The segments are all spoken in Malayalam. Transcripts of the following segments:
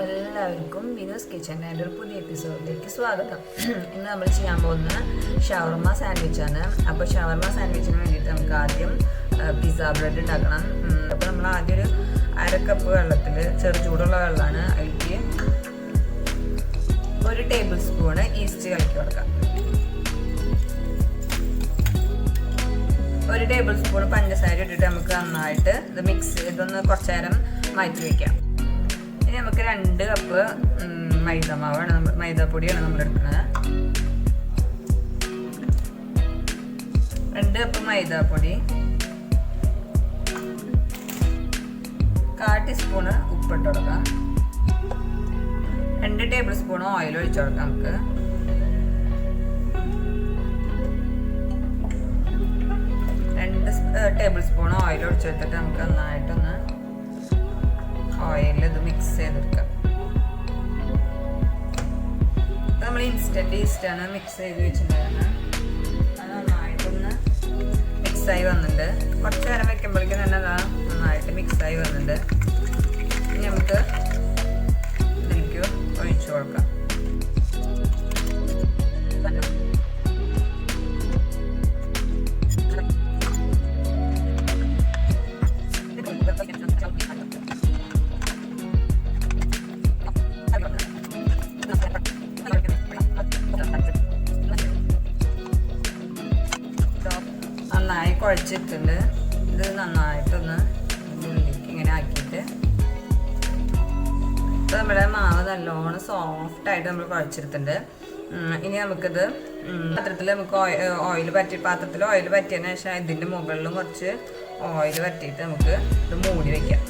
എല്ലാവർക്കും വിനോസ് കിച്ചന്റെ ഒരു പുതിയ എപ്പിസോഡിലേക്ക് സ്വാഗതം. ഇന്ന് നമ്മൾ ചെയ്യാൻ പോകുന്ന ഷവർമ സാൻഡ്വിച്ചാണ്. അപ്പോൾ ഷവർമ സാൻഡ്വിച്ചിന് വേണ്ടിയിട്ട് നമുക്ക് ആദ്യം പിസ്സ ബ്രെഡ് ഉണ്ടാക്കണം. അപ്പോൾ നമ്മൾ ആദ്യം ഒരു അര കപ്പ് വെള്ളത്തിൽ ചെറു ചൂടുള്ള വെള്ളമാണ് അതിലേക്ക് ഒരു ടേബിൾ സ്പൂണ് ഈസ്റ്റ് കലക്കി കൊടുക്കാം. ഒരു ടേബിൾ സ്പൂൺ പഞ്ചസാര ഇട്ടിട്ട് നമുക്ക് നന്നായിട്ട് ഇത് മിക്സ് ഇതൊന്ന് കുറച്ചു നേരം മാറ്റി വയ്ക്കാം ഇനി നമുക്ക് രണ്ട് കപ്പ് മൈദ മാവാണ് നമ്മൾ എടുക്കുന്നത് രണ്ട് കപ്പ് മൈദാപ്പൊടി കാ ടീസ്പൂണ് ഉപ്പിട്ട് കൊടുക്കാം. രണ്ട് ടേബിൾ സ്പൂൺ ഓയിൽ ഒഴിച്ചു കൊടുക്കാം നമുക്ക്. രണ്ട് ടേബിൾ സ്പൂൺ ഓയിൽ ഒഴിച്ചെടുത്തിട്ട് നമുക്ക് നന്നായിട്ടൊന്ന് ചെയ്തെടുക്കാം. നമ്മൾ ഇൻസ്റ്റന്റ് ആണ് മിക്സ് ചെയ്ത് വെച്ചിട്ടുണ്ടായിരുന്നത് അത് നന്നായിട്ടൊന്ന് മിക്സായി വന്നിട്ടുണ്ട്. കുറച്ച് നേരം വെക്കുമ്പോഴേക്കും തന്നെ അതാ നന്നായിട്ട് മിക്സായി വന്നിട്ടുണ്ട്. ഇനി നമുക്ക് കുഴച്ചിട്ടുണ്ട്. ഇത് നന്നായിട്ടൊന്ന് ഇങ്ങനെ ആക്കിയിട്ട്. ഇപ്പം നമ്മുടെ മാവ് നല്ലോണം സോഫ്റ്റ് ആയിട്ട് നമ്മൾ കുഴച്ചെടുത്തിട്ടുണ്ട്. ഇനി നമുക്കിത് പാത്രത്തിൽ നമുക്ക് ഓയിൽ പറ്റി പാത്രത്തിൽ ഓയിൽ പറ്റിയതിന് ശേഷം ഇതിന്റെ മുകളിലും കുറച്ച് ഓയിൽ പറ്റിയിട്ട് നമുക്ക് ഇത് മൂടി വയ്ക്കാം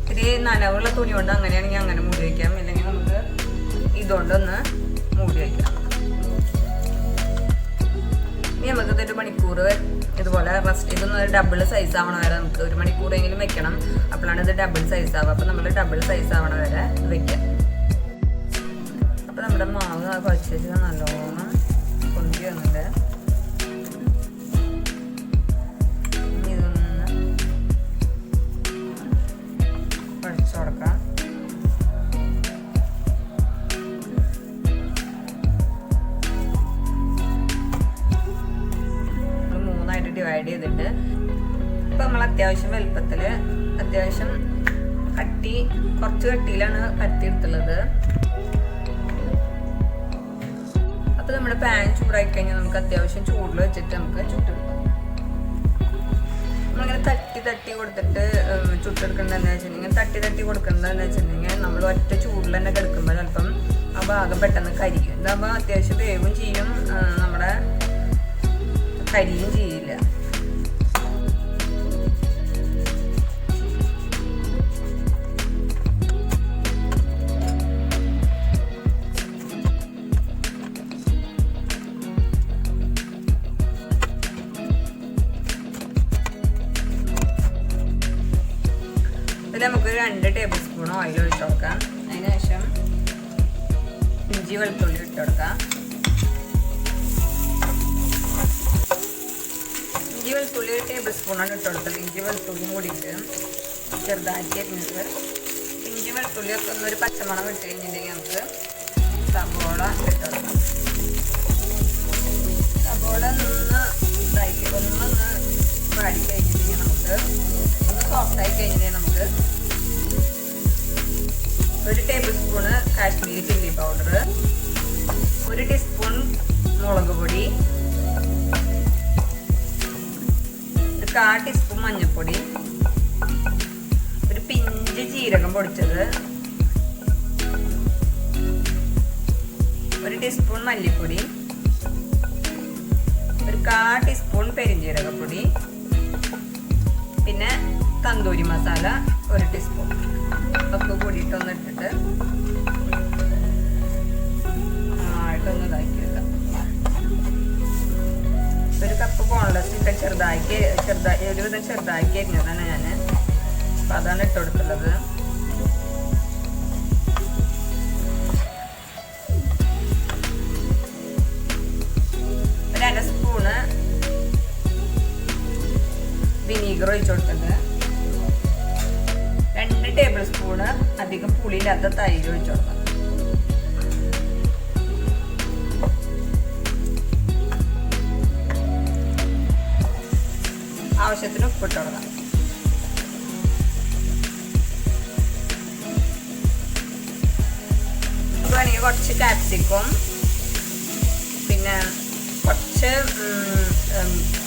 ഇത്തിരി നനവുള്ള തുണി കൊണ്ട് അങ്ങനെയാണെങ്കിൽ അങ്ങനെ മൂടി വയ്ക്കാം ഇല്ലെങ്കിൽ നമുക്ക് ഇതുകൊണ്ടൊന്ന് മൂടി വയ്ക്കാം ഇനി നമുക്കിത് ഒരു മണിക്കൂർ ഇതുപോലെ റസ്റ്റ് ഇതൊന്നും ഒരു ഡബിൾ സൈസ് ആവണ വരെ നമുക്ക് ഒരു മണിക്കൂറെങ്കിലും വെക്കണം. അപ്പോഴാണ് ഇത് ഡബിൾ സൈസ് ആവുക. അപ്പോൾ നമ്മൾ ഡബിൾ സൈസ് ആവണ വരെ വെക്കുക. അപ്പം അപ്പോൾ നമ്മുടെ മാവ് വെച്ചാൽ നല്ലോണം പൊന്തി വന്നിട്ട് ഇതൊന്ന് കുഴച്ചു കൊടുക്കാം. ഡിവൈഡ് ചെയ്തിട്ട് ഇപ്പം നമ്മൾ അത്യാവശ്യം വലുപ്പത്തിൽ അത്യാവശ്യം കട്ടി കുറച്ച് കട്ടിയിലാണ് കട്ടി എടുത്തുള്ളത്. അപ്പോൾ നമ്മുടെ പാൻ ചൂടായി കഴിഞ്ഞാൽ നമുക്ക് അത്യാവശ്യം ചൂടിൽ വെച്ചിട്ട് നമുക്ക് ചുട്ടെടുക്കാം. നമ്മളിങ്ങനെ തട്ടി തട്ടി കൊടുത്തിട്ട് ചുട്ടെടുക്കേണ്ടതെന്ന് വെച്ചിട്ടുണ്ടെങ്കിൽ തട്ടി തട്ടി കൊടുക്കേണ്ടതെന്ന് വെച്ചിട്ടുണ്ടെങ്കിൽ നമ്മൾ ഒറ്റ ചൂടിൽ തന്നെ കിടക്കുമ്പോൾ ചിലപ്പം ആ ഭാഗം പെട്ടെന്ന് കരിക്കും ഇതാകുമ്പോൾ അത്യാവശ്യം വേവും ചെയ്യും നമ്മുടെ കരിയും ചെയ്യില്ല. ടേബിൾ സ്പൂൺ ഓയിൽ ഒഴിച്ചു കൊടുക്കാം അതിനുശേഷം ഇഞ്ചി വെളുത്തുള്ളി ഇട്ട് കൊടുക്കാം ഇഞ്ചി വെളുത്തുള്ളി ഒരു ടേബിൾ സ്പൂണാണ് ഇട്ട് കൊടുത്തത്. ഇഞ്ചി വെളുത്തുള്ളി കൂടിയിട്ട് ചെറുതാക്കി അരിഞ്ഞിട്ട് ഇഞ്ചി വെളുത്തുള്ളി ഒക്കെ ഒന്നൊരു പച്ചമണം ഇട്ട് കഴിഞ്ഞിട്ടുണ്ടെങ്കിൽ നമുക്ക് സബോള ഇട്ട് കൊടുക്കാം. സബോള ഒന്ന് ഇതാക്കി ഒന്നൊന്ന് വാടി കഴിഞ്ഞിട്ടുണ്ടെങ്കിൽ നമുക്ക് ഒന്ന് സോഫ്റ്റ് ആയി കഴിഞ്ഞിട്ടുണ്ടെങ്കിൽ നമുക്ക് ഒരു tablespoon Kashmiri chilli powder ഒരു ടീസ്പൂൺ മുളക് പൊടി ഒരു കാ ടീസ്പൂൺ മഞ്ഞൾപ്പൊടി ഒരു പിഞ്ച് ജീരകം പൊടിച്ചത് ഒരു ടീസ്പൂൺ മല്ലിപ്പൊടി ഒരു കാ ടീസ്പൂൺ പെരിഞ്ജീരകപ്പൊടി പിന്നെ തന്തൂരി മസാല ഒരു ടീസ്പൂൺ ഒക്കെ കൂടിയിട്ടൊന്ന് ഇട്ടിട്ട് ഇതാക്കി വെക്കാം ഒരു കപ്പ് ബോൺലെസ് ചിക്കൻ ചെറുതാക്കി ചെറുതായി ഒരുവിധം ചെറുതാക്കി അരിഞ്ഞതാണ് ഞാൻ അപ്പം അതാണ് ഇട്ട് പുളിയില്ലാത്ത തൈര് ഒഴിച്ചു ആവശ്യത്തിന് ഉപ്പിട്ട് കൊടുക്കാം. വേണമെങ്കിൽ കുറച്ച് കാപ്സിക്കും പിന്നെ കുറച്ച്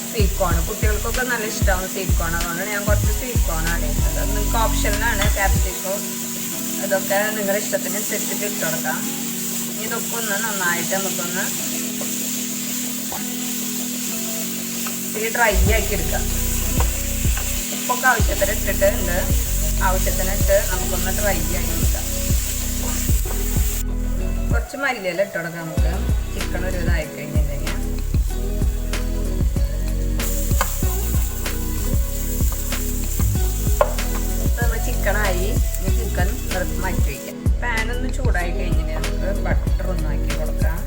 സ്വീറ്റ് കോൺ കുട്ടികൾക്കൊക്കെ നല്ല ഇഷ്ടമാണ് സ്വീറ്റ് കോൺ അതുകൊണ്ടാണ് ഞാൻ കുറച്ച് സ്വീറ്റ് കോൺ ആണ് അത് നിങ്ങൾക്ക് ഓപ്ഷനിലാണ് ക്യാപ്സിക്കും ഇതൊക്കെ നിങ്ങളുടെ ഇഷ്ടത്തിനനുസരിച്ചിട്ട് ഇട്ട് കൊടുക്കാം. ഇതൊക്കെ ഒന്ന് നന്നായിട്ട് നമുക്കൊന്ന് ഇത്തിരി ഡ്രൈ ആക്കി എടുക്കാം. ഉപ്പൊക്കെ ആവശ്യത്തിന് ഇട്ടിട്ട് ഉണ്ട് ആവശ്യത്തിന് ഇട്ട് നമുക്കൊന്ന് ഡ്രൈ ആക്കി എടുക്കാം. കുറച്ച് മല്ലിയില ഇട്ട് കൊടുക്കാം നമുക്ക്. ചിക്കൻ ഒരു ഇതായി കഴിഞ്ഞിട്ടുണ്ടെങ്കിൽ ചിക്കനായി ഇനി ചിക്കൻ മാറ്റി വയ്ക്കാം പാനൊന്ന് ചൂടായി കഴിഞ്ഞിട്ട് നമുക്ക് ബട്ടർ ഒന്ന് ആക്കി കൊടുക്കാം.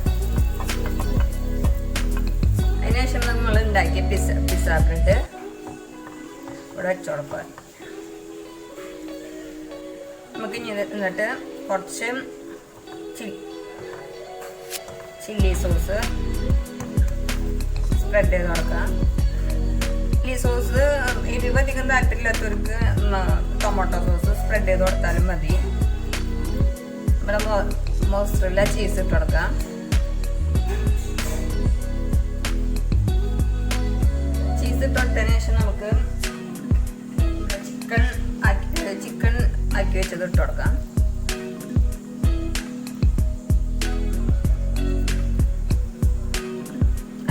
അതിനുശേഷം നമ്മൾ ഉണ്ടാക്കിയ പിസ പിസ ബ്രെഡ് ഇവിടെ വെച്ച് കൊടുക്കുക. നമുക്ക് ഇനി എന്നിട്ട് കുറച്ച് ചില്ലി സോസ് സ്പ്രെഡ് ചെയ്ത് കൊടുക്കാം. ചില്ലി സോസ് എരിവധികം താല്പര്യമില്ലാത്തവർക്ക് ടൊമാറ്റോ സോസ് സ്പ്രെഡ് ചെയ്ത് കൊടുത്താലും മതി. നമ്മുടെ മോസ്ട്രല്ല ചീസ് ഇട്ട് കൊടുക്കാം. ചീസ് ഇട്ട് കൊടുത്തതിന് ശേഷം നമുക്ക് ചിക്കൻ ചിക്കൻ ആക്കി വെച്ചത് ഇട്ട് കൊടുക്കാം.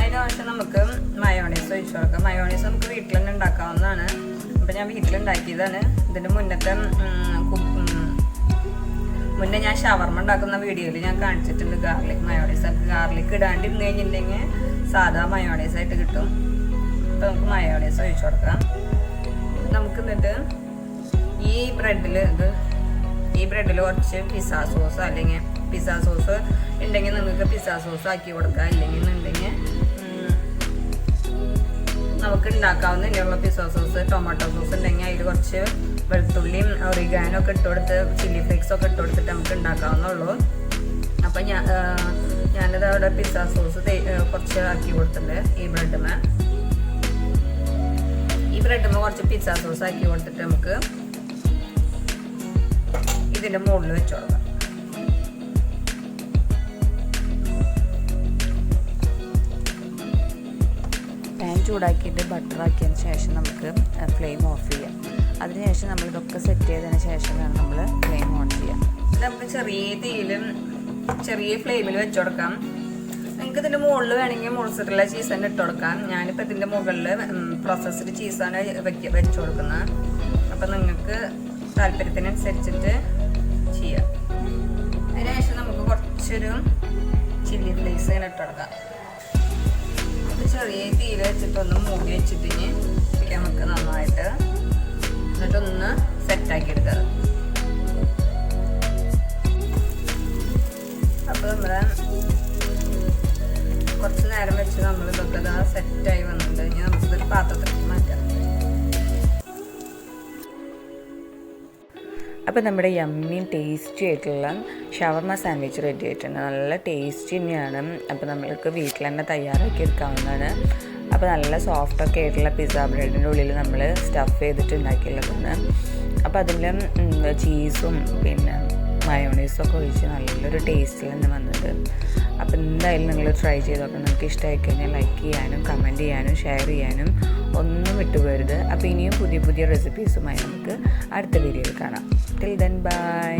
അതിന് നമുക്ക് മയോണൈസ് ഒഴിച്ചു കൊടുക്കാം മയോണൈസ് നമുക്ക് വീട്ടിൽ തന്നെ ഉണ്ടാക്കാവുന്നതാണ്. അപ്പം ഞാൻ വീട്ടിലുണ്ടാക്കിയതാണ്. ഇതിന്റെ മുന്നത്തെ മുന്നേ ഞാൻ ഷവർമ ഉണ്ടാക്കുന്ന വീഡിയോയിൽ ഞാൻ കാണിച്ചിട്ടുണ്ട് ഗാർലിക് മയോണൈസ് ഗാർലിക് ഇടാണ്ടിരുന്ന് കഴിഞ്ഞിട്ടുണ്ടെങ്കിൽ സാധാ മയോണൈസ് ആയിട്ട് കിട്ടും. അപ്പം നമുക്ക് മയോണൈസ് ഒഴിച്ചു കൊടുക്കാം. നമുക്ക് എന്നിട്ട് ഈ ബ്രെഡിൽ ഇത് ഈ ബ്രെഡിൽ കുറച്ച് പിസ്സ സോസ് അല്ലെങ്കിൽ പിസ്സ സോസ് ഉണ്ടെങ്കിൽ നിങ്ങൾക്ക് പിസ്സ സോസ് ആക്കി കൊടുക്കാം. ഇല്ലെങ്കിൽ എന്നുണ്ടെങ്കിൽ നമുക്ക് ഉണ്ടാക്കാവുന്ന ഇനിയുള്ള പിസ്സ സോസ് ടൊമാറ്റോ സോസ് ഉണ്ടെങ്കിൽ അതിൽ കുറച്ച് വെളുത്തുള്ളിയും ഒറിഗാനോ ഒക്കെ ഇട്ട് കൊടുത്ത് ചില്ലി ഫ്ലേക്സ് ഒക്കെ ഇട്ട് കൊടുത്തിട്ട് നമുക്ക് ഉണ്ടാക്കാവുന്നുള്ളൂ അപ്പം ഞാൻ ഞാനിത് അവിടെ പിസ്സ സോസ് കുറച്ച് ആക്കി കൊടുത്തിട്ടുണ്ട് ഈ ബ്രെഡിന് ഈ ബ്രെഡിന് കുറച്ച് പിസ്സ സോസ് ആക്കി കൊടുത്തിട്ട് നമുക്ക് ഇതിന്റെ മുകളിൽ വെച്ച് ചൂടാക്കിയിട്ട് ബട്ടർ ആക്കിയതിന് ശേഷം നമുക്ക് ഫ്ലെയിം ഓഫ് ചെയ്യാം. അതിനുശേഷം നമ്മൾ ഇതൊക്കെ സെറ്റ് ചെയ്തതിന് ശേഷം വേണം നമ്മൾ ഫ്ലെയിം ഓൺ ചെയ്യാം നമുക്ക് ചെറിയ തീയിലും ചെറിയ ഫ്ലെയിമിൽ വെച്ച് കൊടുക്കാം. നിങ്ങൾക്ക് ഇതിന്റെ മുകളിൽ വേണമെങ്കിൽ മുളസിട്ടുള്ള ചീസ് തന്നെ ഇട്ട് കൊടുക്കാം. ഞാനിപ്പോൾ ഇതിന്റെ മുകളിൽ പ്രോസസ്ഡ് ചീസാണ് വെക്ക വെച്ച് കൊടുക്കുന്നത്. അപ്പം നിങ്ങൾക്ക് താല്പര്യത്തിനനുസരിച്ചിട്ട് ചെയ്യാം. അതിനുശേഷം നമുക്ക് കുറച്ചൊരു ചില്ലി ഫ്ലേക്സ് ഇങ്ങനെ ഇട്ട് കൊടുക്കാം. ചെറിയ തീയിൽ വെച്ചിട്ടൊന്ന് മൂടി വെച്ചിട്ട് നമുക്ക് നന്നായിട്ട്. എന്നിട്ടൊന്ന് സെറ്റാക്കി എടുക്കാം. അപ്പോൾ നമ്മുടെ കുറച്ച് നേരം വെച്ച് നമ്മൾ ഇതൊക്കെ സെറ്റ് സെറ്റായി വന്നിട്ടുണ്ട്. ഇനി നമുക്കിതൊരു പാത്രത്തിലേക്ക് അപ്പോൾ നമ്മുടെ യമ്മിയും ടേസ്റ്റി ആയിട്ടുള്ള ഷവർമ സാൻഡ്വിച്ച് റെഡി ആയിട്ടുണ്ട്. നല്ല ടേസ്റ്റി തന്നെയാണ്. അപ്പോൾ നമ്മൾക്ക് വീട്ടിൽ തന്നെ തയ്യാറാക്കി എടുക്കാവുന്നതാണ്. അപ്പോൾ നല്ല സോഫ്റ്റൊക്കെ ആയിട്ടുള്ള പിസ്സ ബ്രെഡിന്റെ ഉള്ളിൽ നമ്മൾ സ്റ്റഫ് ചെയ്തിട്ട് ഉണ്ടാക്കിയുള്ളതാണ് അപ്പോൾ അതിൽ ചീസും പിന്നെ മയോണൈസും ഒക്കെ ഒഴിച്ച് നല്ലൊരു ടേസ്റ്റിൽ തന്നെ വന്നത് അപ്പോൾ എന്തായാലും നിങ്ങൾ ട്രൈ ചെയ്ത് നോക്കാം. നിങ്ങൾക്ക് ഇഷ്ടമായി കഴിഞ്ഞാൽ ലൈക്ക് ചെയ്യാനും കമന്റ് ചെയ്യാനും ഷെയർ ചെയ്യാനും ഒന്നും വിട്ടുപോരുത്. അപ്പോൾ ഇനിയും പുതിയ പുതിയ റെസിപ്പീസുമായി നമുക്ക് അടുത്ത വീഡിയോയിൽ കാണാം. Till then bye